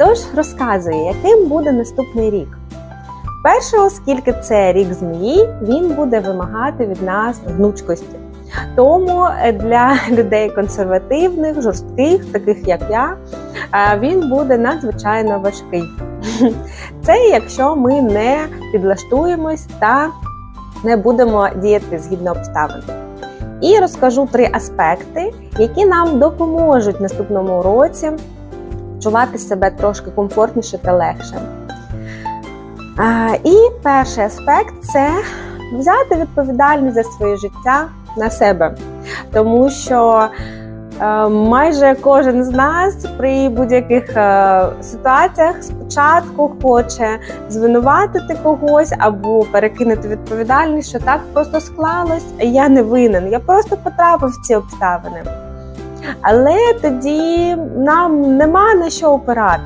Тож розказую, яким буде наступний рік. Перше, оскільки це рік змії, він буде вимагати від нас гнучкості. Тому е, для людей консервативних, жорстких, таких як я, е, він буде надзвичайно важкий. Це якщо ми не підлаштуємось та не будемо діяти згідно обставин. І розкажу три аспекти, які нам допоможуть наступному році почувати себе трошки комфортніше та легше. І перший аспект це взяти відповідальність за своє життя на себе, тому що е, майже кожен з нас при будь-яких е, ситуаціях спочатку хоче звинуватити когось або перекинути відповідальність, що так просто склалось, я не винен. Я просто потрапив в ці обставини. Але тоді нам нема на що опиратись.